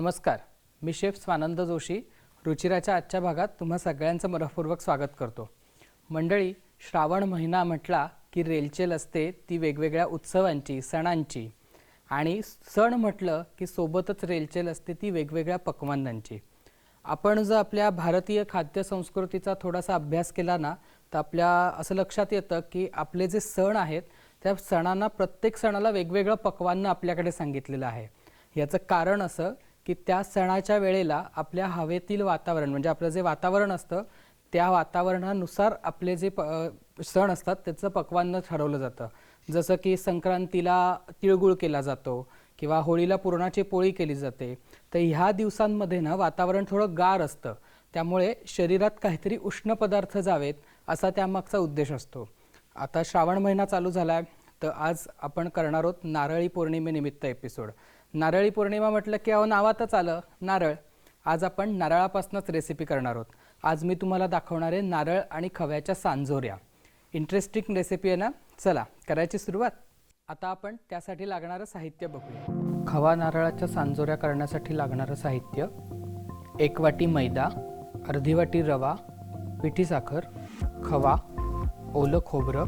नमस्कार. मी शेफ स्वानंद जोशी. रुचिराच्या आजच्या भागात तुम्हा सगळ्यांचं मनपूर्वक स्वागत करतो. मंडळी श्रावण महिना म्हटला की रेलचेल असते ती वेगवेगळ्या उत्सवांची सणांची. आणि सण म्हटलं की सोबतच रेलचेल असते ती वेगवेगळ्या पक्वान्नांची. आपण जर आपल्या भारतीय खाद्य संस्कृतीचा थोडासा अभ्यास केला ना तर आपल्या असं लक्षात येतं की आपले जे सण आहेत त्या सणांना प्रत्येक सणाला वेगवेगळं पक्वान्न आपल्याकडे सांगितलेलं आहे. याचं कारण असं की त्या सणाच्या वेळेला आपल्या हवेतील वातावरण म्हणजे आपलं जे वातावरण असतं त्या वातावरणानुसार आपले जे प सण असतात त्याचं पक्वान्न ठरवलं जातं. जसं की संक्रांतीला तिळगुळ केला जातो किंवा होळीला पुरणाची पोळी केली जाते. तर ह्या दिवसांमध्ये ना वातावरण थोडं गार असतं. त्यामुळे शरीरात काहीतरी उष्ण पदार्थ जावेत असा त्यामागचा उद्देश असतो. आता श्रावण महिना चालू झाला आहे तर आज आपण करणार आहोत नारळी पौर्णिमेनिमित्त एपिसोड. नारळी पौर्णिमा म्हटलं की अहो नावातच आलं. नारळ. आज आपण नारळापासूनच रेसिपी करणार आहोत. आज मी तुम्हाला दाखवणार आहे नारळ आणि खव्याच्या सांजोऱ्या. इंटरेस्टिंग रेसिपी आहे ना? चला करायची सुरुवात. आता आपण त्यासाठी लागणारं साहित्य बघूया. खवा नारळाच्या सांजोऱ्या करण्यासाठी लागणारं साहित्य. एक वाटी मैदा अर्धी वाटी रवा पिठी साखर खवा ओलं खोबरं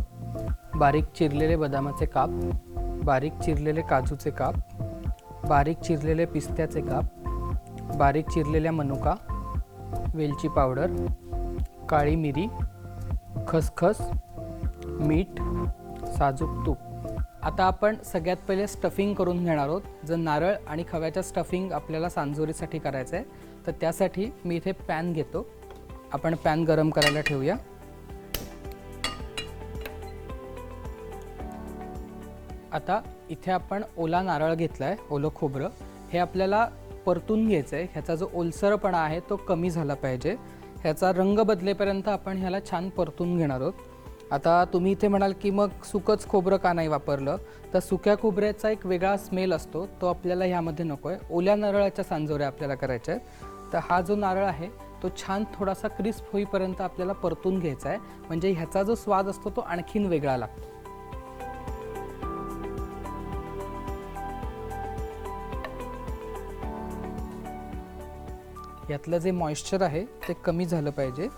बारीक चिरलेले बदामाचे काप बारीक चिरलेले काजूचे काप बारीक चिरलेले पिस्त्याचे काप बारीक चिरलेल्या मनुका वेलची पावडर काळी मिरी खसखस मीठ साजूक तूप. आता आपण सगळ्यात पहिले स्टफिंग करून घेणार आहोत. जर नारळ आणि खव्याच्या स्टफिंग आपल्याला सांजोरीसाठी करायचं आहे तर त्यासाठी मी इथे पॅन घेतो. आपण पॅन गरम करायला ठेवूया. आता इथे आपण ओला नारळ घेतला आहे ओलं खोबरं. हे आपल्याला परतून घ्यायचं आहे ह्याचा जो ओलसरपणा आहे तो कमी झाला पाहिजे. ह्याचा रंग बदलेपर्यंत आपण ह्याला छान परतून घेणार आहोत. आता तुम्ही इथे म्हणाल की मग सुकंच खोबरं का नाही वापरलं? तर सुक्या खोबऱ्याचा एक वेगळा स्मेल असतो. तो आपल्याला ह्यामध्ये नको आहे ओल्या नारळाच्या सांजोऱ्या आपल्याला करायच्या आहेत तर हा जो नारळ आहे तो छान थोडासा क्रिस्प होईपर्यंत आपल्याला परतून घ्यायचा आहे म्हणजे ह्याचा जो स्वाद असतो तो आणखीन वेगळा लागतो. यातलं जे मॉइश्चर आहे ते कमी झालं पाहिजे.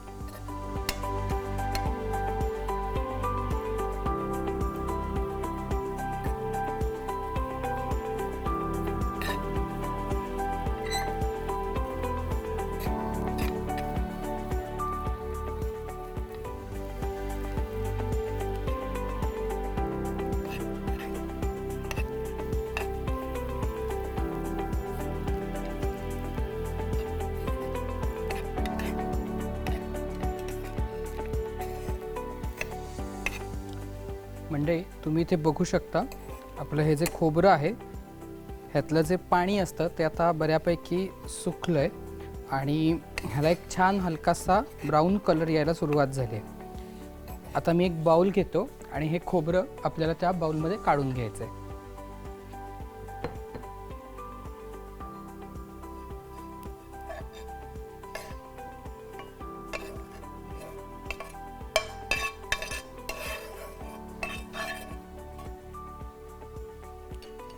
म्हणजे तुम्ही इथे बघू शकता आपलं हे जे खोबरं आहे ह्यातलं जे पाणी असतं ते आता बऱ्यापैकी सुकलं आहे आणि ह्याला एक छान हलकासा ब्राऊन कलर यायला सुरुवात झाली आहे. आता मी एक बाऊल घेतो आणि हे खोबरं आपल्याला त्या बाऊलमध्ये काढून घ्यायचं आहे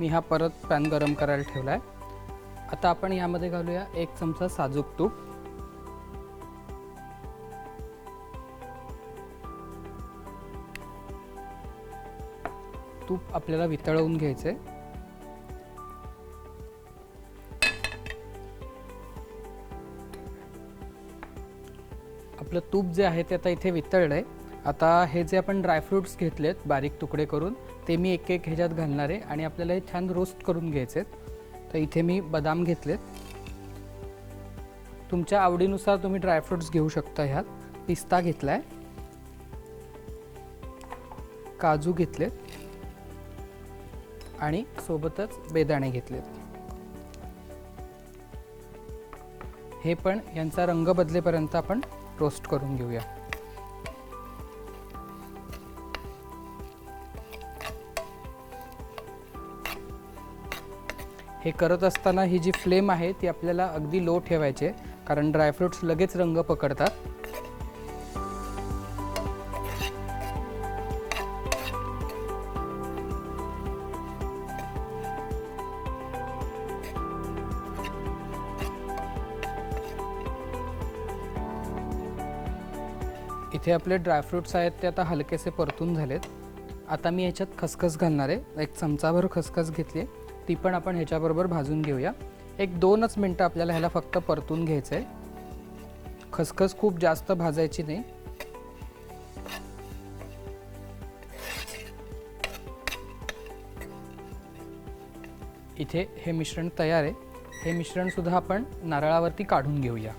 मी हा परत पॅन गरम करायला ठेवला आहे आता आपण यामध्ये घालूया एक चमचा साजूक तूप. तूप आपल्याला वितळवून घ्यायचं आहे आपलं तूप जे आहे ते आता इथे वितळलं आहे आता हे जे आपण ड्रायफ्रूट्स घेतलेत बारीक तुकडे करून ते मी एक एक ह्याच्यात घालणार आहे आणि आपल्याला हे छान रोस्ट करून घ्यायचे आहेत. तर इथे मी बदाम घेतलेत. तुमच्या आवडीनुसार तुम्ही ड्रायफ्रुट्स घेऊ शकता ह्यात. पिस्ता घेतला आहे काजू घेतलेत. आणि सोबतच बेदाणे घेतलेत. हे पण यांचा रंग बदलेपर्यंत आपण रोस्ट करून घेऊया. हे करत असताना ही जी फ्लेम आहे ती आपल्याला अगदी लो ठेवायचे कारण ड्रायफ्रुट्स लगेच रंग पकडतात. इथे आपले ड्रायफ्रुट्स आहेत ते आता हलकेसे परतून झालेत. आता मी ह्याच्यात खसखस घालणार आहे. एक चमचाभर खसखस घेतली आहे. ती पण आपण ह्याच्याबरोबर भाजून घेऊया. एक दोनच मिनटं आपल्याला ह्याला फक्त परतून घ्यायचं आहे खसखस खूप जास्त भाजायची नाही. इथे हे मिश्रण तयार आहे. हे मिश्रणसुद्धा आपण नारळावरती काढून घेऊया.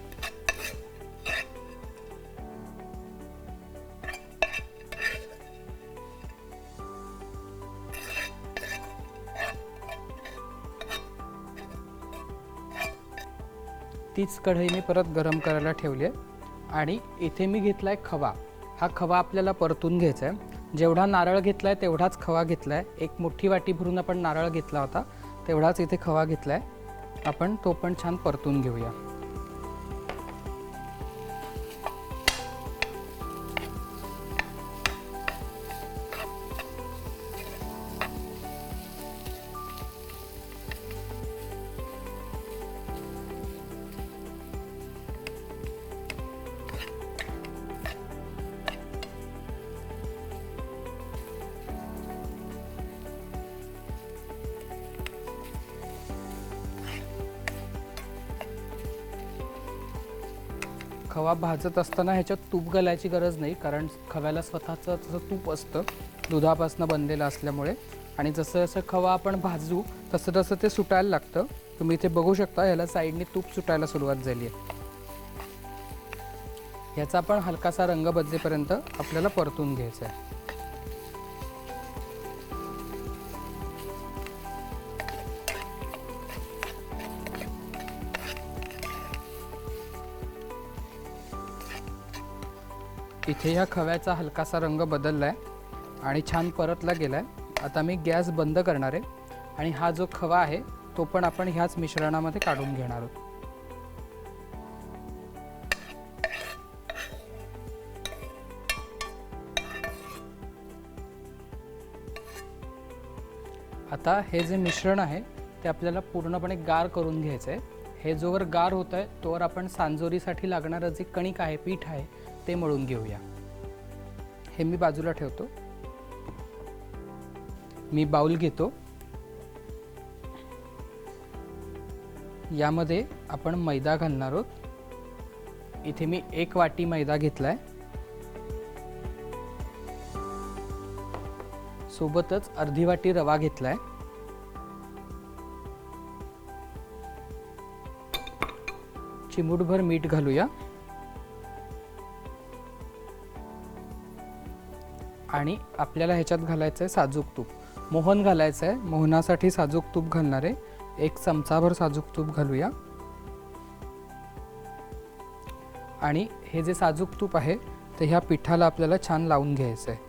तीच कढई मी परत गरम करायला ठेवली आहे. आणि इथे मी घेतला आहे खवा. हा खवा आपल्याला परतून घ्यायचा आहे जेवढा नारळ घेतला आहे तेवढाच खवा घेतला आहे एक मोठी वाटी भरून आपण नारळ घेतला होता तेवढाच इथे खवा घेतला आहे आपण तो पण छान परतून घेऊया. खवा भाजत असताना ह्याच्यात तूप घालायची गरज नाही कारण खव्याला स्वतःचं तसं तूप असतं. दुधापासून बनलेलं असल्यामुळे. आणि जसं जसं खवा आपण भाजू तसं तसं ते सुटायला लागतं. तुम्ही इथे बघू शकता ह्याला साईडने तूप सुटायला सुरुवात झाली आहे. ह्याचा आपण हलकासा रंग बदलेपर्यंत आपल्याला परतून घ्यायचा आहे. इथे ह्या खव्याचा हलकासा रंग बदलला आहे आणि छान परतला गेला आहे आता मी गॅस बंद करणार आहे आणि हा जो खवा आहे तो पण आपण ह्याच मिश्रणामध्ये काढून घेणार आहोत. आता हे जे मिश्रण आहे ते आपल्याला पूर्णपणे गार करून घ्यायचं आहे हे जोवर गार होत आहे तोवर आपण सांजोरीसाठी लागणारं जे कणिक आहे पीठ आहे ते मळून घेऊया. हे मी बाजूला ठेवतो. मी बाऊल घेतो. यामध्ये आपण मैदा घालणार आहोत. इथे मी एक वाटी मैदा घेतलाय. सोबतच अर्धी वाटी रवा घेतलाय. चिमूटभर मीठ घालूया. आणि आपल्याला ह्याच्यात घालायचं आहे साजूक तूप. मोहन घालायचं आहे मोहनासाठी साजूक तूप घालणार. आहे एक चमचाभर साजूक तूप घालूया. आणि हे जे साजूक तूप आहे ते ह्या पिठाला आपल्याला छान लावून घ्यायचं आहे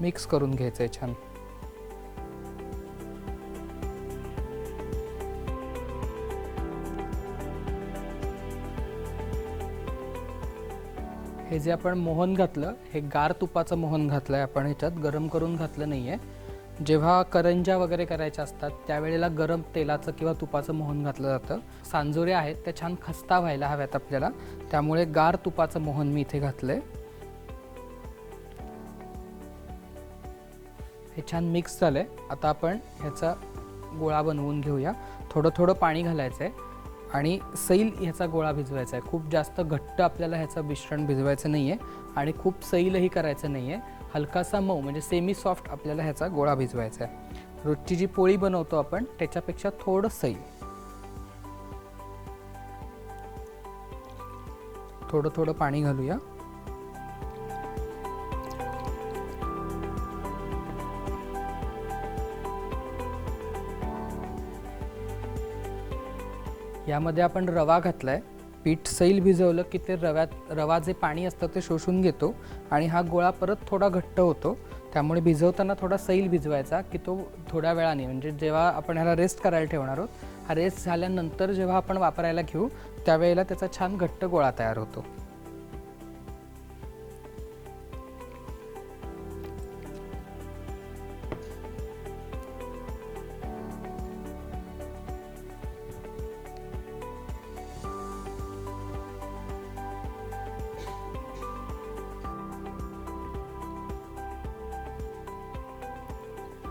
मिक्स करून घ्यायचं आहे छान. हे जे आपण मोहन घातलं हे गार तुपाचं मोहन घातलं आहे आपण ह्याच्यात गरम करून घातलं नाही आहे जेव्हा करंजा वगैरे करायच्या असतात त्यावेळेला गरम तेलाचं किंवा तुपाचं मोहन घातलं जातं. सांजोरे आहेत त्या छान खस्ता व्हायला हव्यात आपल्याला. त्यामुळे गार तुपाचं मोहन मी इथे घातलं आहे हे छान मिक्स झालं आहे आता आपण ह्याचा गोळा बनवून घेऊया. थोडं थोडं पाणी घालायचं आहे आणि सैल ह्याचा गोळा भिजवायचा आहे. खूप जास्त घट्ट आपल्याला ह्याचं मिश्रण भिजवायचं नाही आहे आणि खूप सैलही करायचं नाही आहे हलकासा मऊ म्हणजे सेमी सॉफ्ट आपल्याला ह्याचा गोळा भिजवायचा आहे. रोजची जी पोळी बनवतो आपण त्याच्यापेक्षा थोडं सैल. थोडं थोडं पाणी घालूया. यामध्ये आपण रवा घातला आहे पीठ सैल भिजवलं की ते रव्यात रवा जे पाणी असतं ते शोषून घेतो आणि हा गोळा परत थोडा घट्ट होतो. त्यामुळे भिजवताना थोडा सैल भिजवायचा की तो थोड्या वेळाने म्हणजे जेव्हा आपण ह्याला रेस्ट करायला ठेवणार आहोत हा रेस्ट झाल्यानंतर जेव्हा आपण वापरायला घेऊ त्यावेळेला त्याचा छान घट्ट गोळा तयार होतो.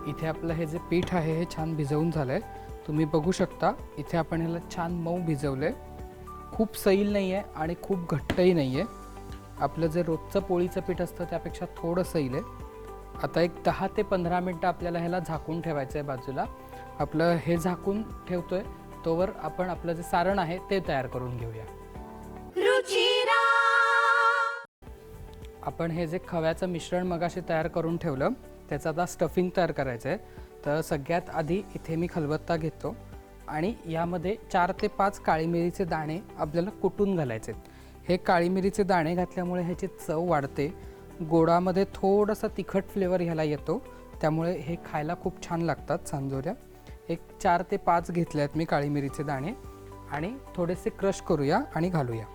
इथे आपलं हे जे पीठ आहे हे छान भिजवून झालं आहे तुम्ही बघू शकता इथे आपण ह्याला छान मऊ भिजवलं आहे खूप सैल नाही आहे आणि खूप घट्टही नाही आहे आपलं जे रोजचं पोळीचं पीठ असतं त्यापेक्षा थोडं सैल आहे. आता एक दहा ते पंधरा मिनटं आपल्याला ह्याला झाकून ठेवायचं आहे बाजूला. आपलं हे झाकून ठेवतोय तोवर आपण आपलं जे सारण आहे ते तयार करून घेऊया. आपण हे जे खव्याचं मिश्रण मगाशी तयार करून ठेवलं त्याचं आता स्टफिंग तयार करायचं आहे तर सगळ्यात आधी इथे मी खलबत्ता घेतो आणि यामध्ये चार ते पाच काळी मिरीचे दाणे आपल्याला कुटून घालायचे. हे काळी मिरीचे दाणे घातल्यामुळे ह्याची चव वाढते. गोडामध्ये थोडासा तिखट फ्लेवर ह्याला येतो. त्यामुळे हे खायला खूप छान लागतात सांजोऱ्या. एक चार ते पाच घेतले आहेत मी काळी मिरीचे दाणे. आणि थोडेसे क्रश करूया आणि घालूया.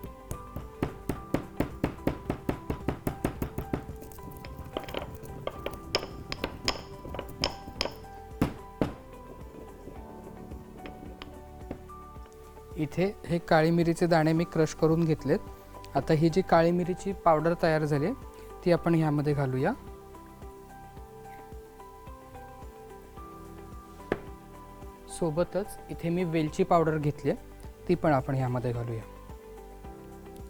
इथे हे काळी मिरीचे दाणे मी क्रश करून घेतलेत. आता ही जी काळी मिरीची पावडर तयार झाली आहे, ती आपण ह्यामध्ये घालूया. सोबतच इथे मी वेलची पावडर घेतली आहे ती पण आपण ह्यामध्ये घालूया.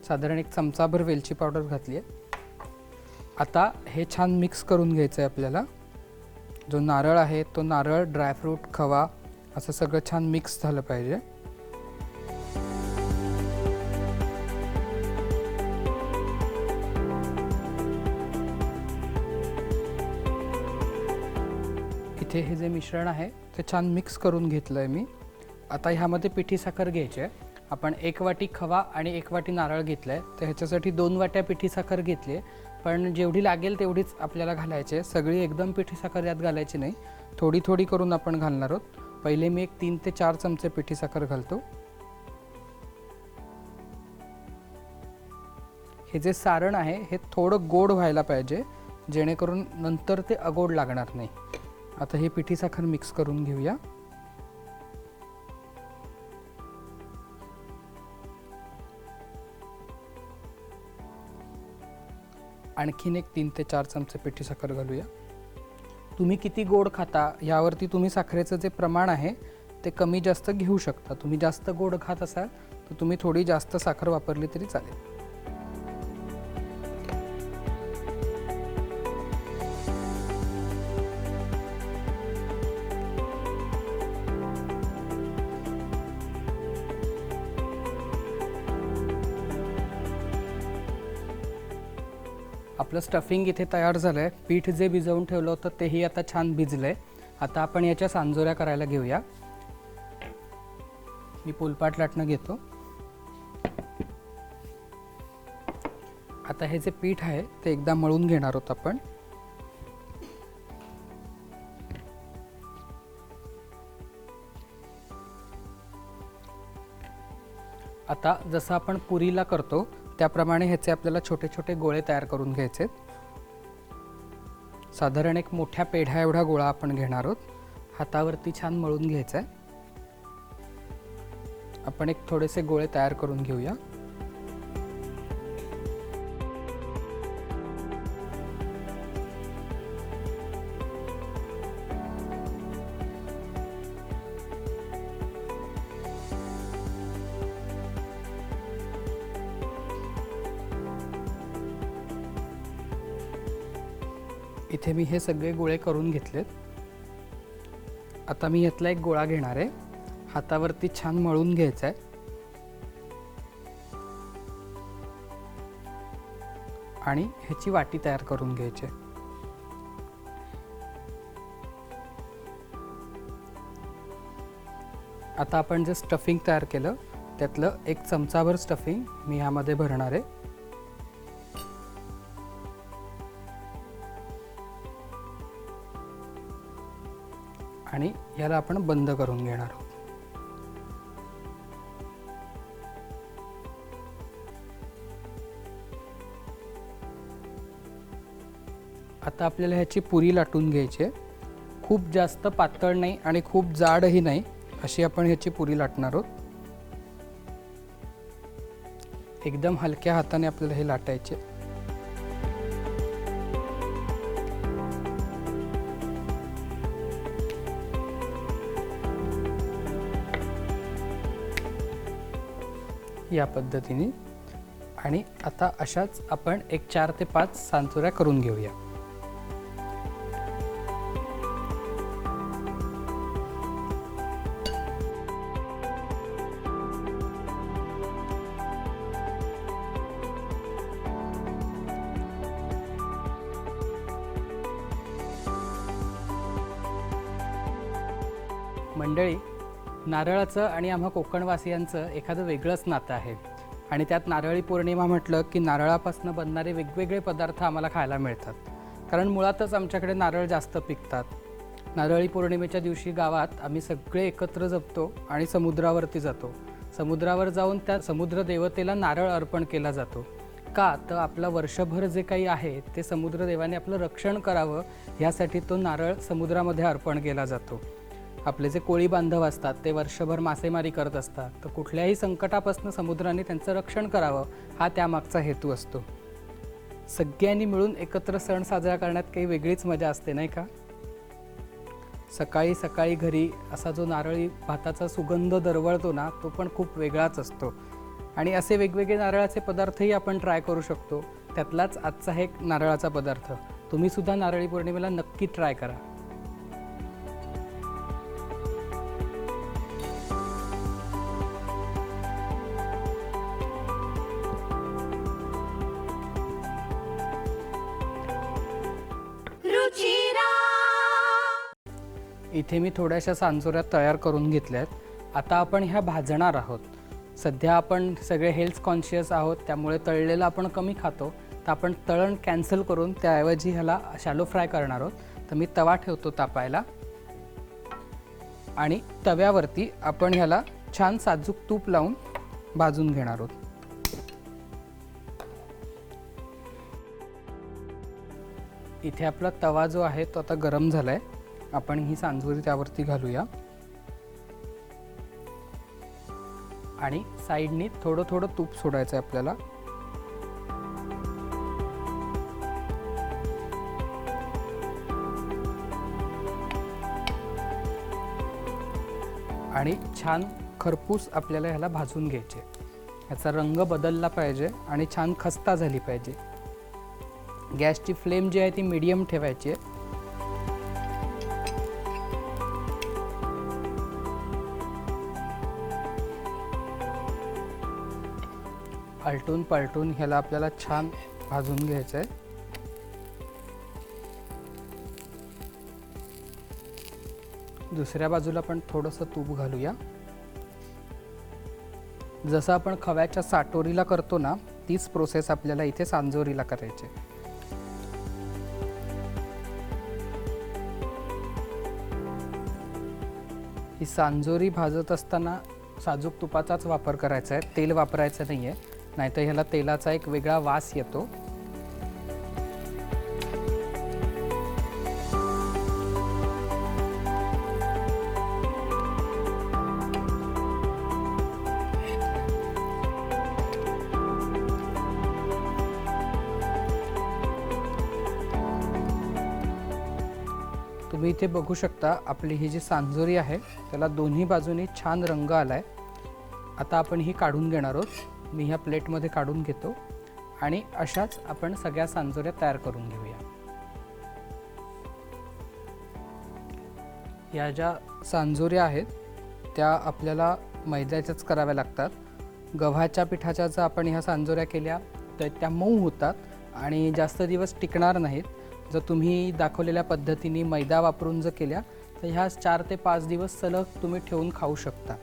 साधारण एक चमचाभर वेलची पावडर घातली आहे. आता हे छान मिक्स करून घ्यायचं आहे आपल्याला. जो नारळ आहे तो नारळ ड्रायफ्रूट खवा असं सगळं छान मिक्स झालं पाहिजे. हे जे मिश्रण आहे ते छान मिक्स करून घेतलं आहे मी. आता ह्यामध्ये पिठी साखर घ्यायची आहे. आपण एक वाटी खवा आणि एक वाटी नारळ घेतलं आहे तर ह्याच्यासाठी दोन वाट्या पिठी साखर घेतली. आहे पण जेवढी लागेल तेवढीच आपल्याला घालायची आहे. सगळी एकदम पिठी साखर यात घालायची नाही. थोडी थोडी करून आपण घालणार आहोत. पहिले मी एक तीन ते चार चमचे पिठी साखर घालतो. हे जे सारण आहे हे थोडं गोड व्हायला पाहिजे जेणेकरून नंतर ते अगोड लागणार नाही. आता हे पिठी साखर मिक्स करून घेऊया. आणखीन एक तीन ते चार चमचे पिठी साखर घालूया. तुम्ही किती गोड खाता यावरती तुम्ही साखरेचं जे प्रमाण आहे ते कमी जास्त घेऊ शकता. तुम्ही जास्त गोड खात असाल तर तुम्ही थोडी जास्त साखर वापरली तरी चालेल. आपलं स्टफिंग इथे तयार झालं आहे पीठ जे भिजवून ठेवलं होतं तेही आता छान भिजलं आहे आता आपण याच्या सांजोऱ्या करायला घेऊया. मी पोलपाट लाटणं घेतो. आता हे जे पीठ आहे ते एकदा मळून घेणार आहोत आपण. आता जसं आपण पुरीला करतो त्याप्रमाणे ह्याचे आपल्याला छोटे छोटे गोळे तयार करून घ्यायचे साधारण एक मोठ्या पेढ्या एवढा गोळा आपण घेणार आहोत. हातावरती छान मळून घ्यायचा आहे. आपण एक थोडेसे गोळे तयार करून घेऊया. मी हे सगळे गोळे करून घेतलेत. आता मी यातला एक गोळा घेणार आहे. हातावरती छान मळून घ्यायचा आहे. आणि ह्याची वाटी तयार करून घ्यायची आता आपण जे स्टफिंग तयार केलं त्यातलं एक चमचाभर स्टफिंग मी ह्यामध्ये भरणार आहे. याला आपण बंद करून घेणार आहोत. आता आपल्याला ह्याची पुरी लाटून घ्यायची आहे. खूप जास्त पातळ नाही आणि खूप जाडही नाही अशी आपण ह्याची पुरी लाटणार आहोत. एकदम हलक्या हाताने आपल्याला हे लाटायचे या पद्धतीने. आणि आता अशाच आपण एक चार ते पाच सांतुऱ्या करून घेऊया. नारळाचं आणि आम्हा कोकणवासियांचं एखादं वेगळंच नातं आहे. आणि त्यात नारळी पौर्णिमा म्हटलं की नारळापासून बनणारे वेगवेगळे पदार्थ आम्हाला खायला मिळतात. कारण मुळातच आमच्याकडे नारळ जास्त पिकतात. नारळी पौर्णिमेच्या दिवशी गावात आम्ही सगळे एकत्र जपतो आणि समुद्रावरती जातो. समुद्रावर जाऊन त्या समुद्र देवतेला नारळ अर्पण केला जातो. का तर आपलं वर्षभर जे काही आहे ते समुद्रदेवाने आपलं रक्षण करावं ह्यासाठी तो नारळ समुद्रामध्ये अर्पण केला जातो. आपले जे कोळी बांधव असतात ते वर्षभर मासेमारी करत असतात. तर कुठल्याही संकटापासून समुद्राने त्यांचं रक्षण करावं हा त्यामागचा हेतू असतो. सगळ्यांनी मिळून एकत्र सण साजरा करण्यात काही वेगळीच मजा असते नाही का? सकाळी सकाळी घरी असा जो नारळी भाताचा सुगंध दरवळतो ना तो पण खूप वेगळाच असतो. आणि असे वेगवेगळे नारळाचे पदार्थही आपण ट्राय करू शकतो. त्यातलाच आजचा हे एक नारळाचा पदार्थ. तुम्हीसुद्धा नारळी पौर्णिमेला नक्की ट्राय करा. इथे मी थोड्याशा सांजोऱ्या तयार करून घेतल्या आहेत. आता आपण ह्या भाजणार आहोत. सध्या आपण सगळे हेल्थ कॉन्शियस आहोत त्यामुळे तळलेलं आपण कमी खातो. तर आपण तळण कॅन्सल करून त्याऐवजी ह्याला शॅलो फ्राय करणार आहोत. तर मी तवा ठेवतो तापायला. आणि तव्यावरती आपण ह्याला छान साजूक तूप लावून भाजून घेणार आहोत. इथे आपला तवा जो आहे तो आता गरम झाला आहे आपण ही सांजोरी त्यावरती घालूया. आणि साईडनी थोडं थोडं तूप सोडायचं आहे आपल्याला. आणि छान खरपूस आपल्याला ह्याला भाजून घ्यायचे. ह्याचा रंग बदलला पाहिजे आणि छान खस्ता झाली पाहिजे. गॅसची फ्लेम जी आहे ती मीडियम ठेवायची आहे. आलटून पलटून ह्याला आपल्याला छान भाजून घ्यायचं आहे दुसऱ्या बाजूला पण थोडंसं तूप घालूया. जसं आपण खव्याच्या साटोरीला करतो ना तीच प्रोसेस आपल्याला इथे सांजोरीला करायची. आहे. ही सांजोरी भाजत असताना साजूक तुपाचाच वापर करायचा आहे तेल वापरायचं नाही आहे नाहीतर ह्याला तेलाचा एक वेगळा वास येतो. तुम्ही इथे बघू शकता आपली ही जी सांजोरी आहे त्याला दोन्ही बाजूनी छान रंग आलाय. आता आपण ही काढून घेणार आहोत. मी ह्या प्लेटमध्ये काढून घेतो आणि अशाच आपण सगळ्या सांजोऱ्या तयार करून घेऊया. या ज्या सांजोऱ्या आहेत त्या आपल्याला मैद्याच्याच कराव्या लागतात. गव्हाच्या पिठाच्या जर आपण ह्या सांजोऱ्या केल्या तर त्या मऊ होतात आणि जास्त दिवस टिकणार नाहीत. जर तुम्ही दाखवलेल्या पद्धतीने मैदा वापरून जर केल्या तर ह्या चार ते पाच दिवस सलग तुम्ही ठेवून खाऊ शकता.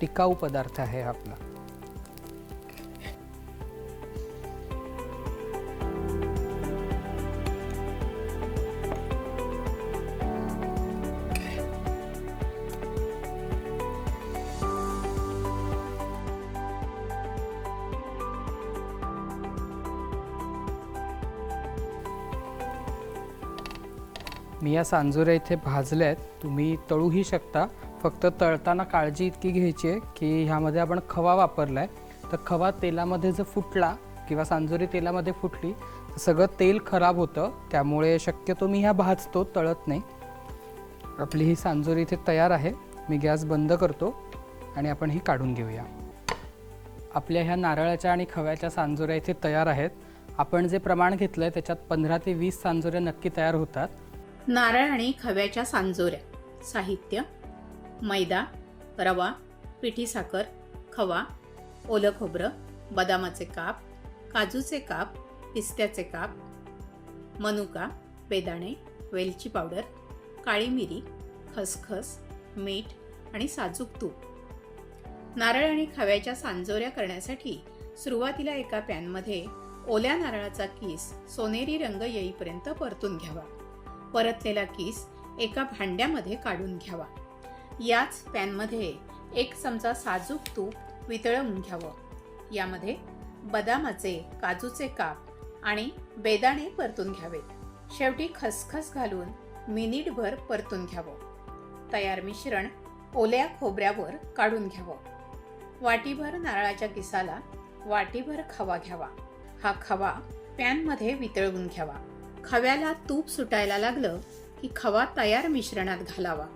टिकाऊ पदार्थ आहे आपला. मी या सांजुऱ्या इथे भाजल्या आहेत तुम्ही तळूही शकता. फक्त तळताना काळजी इतकी घ्यायची आहे की ह्यामध्ये आपण खवा वापरला आहे तर खवा तेलामध्ये जर फुटला किंवा सांजोरी तेलामध्ये फुटली तर सगळं तेल खराब होतं. त्यामुळे शक्यतो मी ह्या भाजतो तळत नाही. आपली ही सांजोरी इथे तयार आहे. मी गॅस बंद करतो आणि आपण ही काढून घेऊया. आपल्या ह्या नारळाच्या आणि खव्याच्या सांजोऱ्या इथे तयार आहेत. आपण जे प्रमाण घेतलं आहे त्याच्यात पंधरा ते वीस सांजोऱ्या नक्की तयार होतात. नारळ आणि खव्याच्या सांजोऱ्या. साहित्य मैदा रवा पिठी साखर खवा ओलं खोबरं बदामाचे काप काजूचे काप पिस्त्याचे काप मनुका बेदाणे वेलची पावडर काळी मिरी खसखस मीठ आणि साजूक तूप. नारळ आणि खव्याच्या सांजोऱ्या करण्यासाठी सुरुवातीला एका पॅनमध्ये ओल्या नारळाचा किस सोनेरी रंग येईपर्यंत परतून घ्यावा. परतलेला किस एका भांड्यामध्ये काढून घ्यावा. याच पॅनमध्ये एक चमचा साजूक तूप वितळवून घ्यावं. यामध्ये बदामाचे काजूचे काप आणि बेदाणे परतून घ्यावेत. शेवटी खसखस घालून मिनिटभर परतून घ्यावं. तयार मिश्रण ओल्या खोबऱ्यावर काढून घ्यावं. वाटीभर नारळाच्या किसाला वाटीभर खवा घ्यावा. हा खवा पॅनमध्ये वितळवून घ्यावा. खव्याला तूप सुटायला लागलं की खवा तयार मिश्रणात घालावा.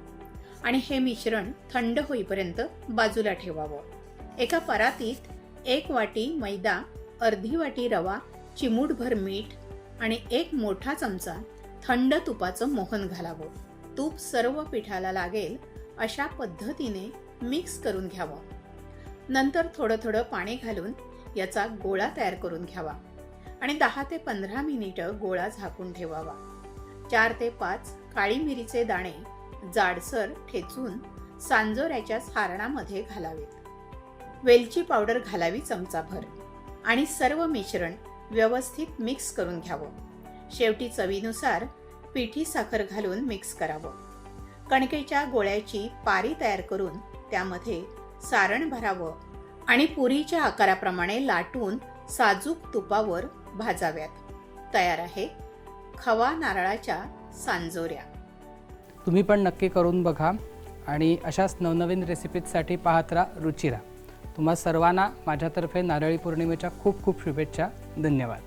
आणि हे मिश्रण थंड होईपर्यंत बाजूला ठेवावं. एका परातीत एक वाटी मैदा अर्धी वाटी रवा चिमूटभर मीठ आणि एक मोठा चमचा थंड तुपाचं मोहन घालावं. तूप सर्व पिठाला लागेल अशा पद्धतीने मिक्स करून घ्यावं. नंतर थोडं थोडं पाणी घालून याचा गोळा तयार करून घ्यावा आणि दहा ते पंधरा मिनिटं गोळा झाकून ठेवावा. चार ते पाच काळी मिरीचे दाणे जाडसर ठेचून सांजोऱ्याच्या सारणामध्ये घालावेत. वेलची पावडर घालावी चमचाभर आणि सर्व मिश्रण व्यवस्थित मिक्स करून घ्यावं. शेवटी चवीनुसार पिठी साखर घालून मिक्स करावं. कणकेच्या गोळ्याची पारी तयार करून त्यामध्ये सारण भरावं आणि पुरीच्या आकाराप्रमाणे लाटून साजूक तुपावर भाजाव्यात. तयार आहे खवा नारळाच्या सांजोऱ्या. तुम्ही पण नक्की करून बघा आणि अशाच नवनवीन रेसिपीजसाठी पाहत राहा रुचिरा तुम्हा सर्वांना माझ्यातर्फे नारळी पौर्णिमेच्या खूप खूप शुभेच्छा. धन्यवाद.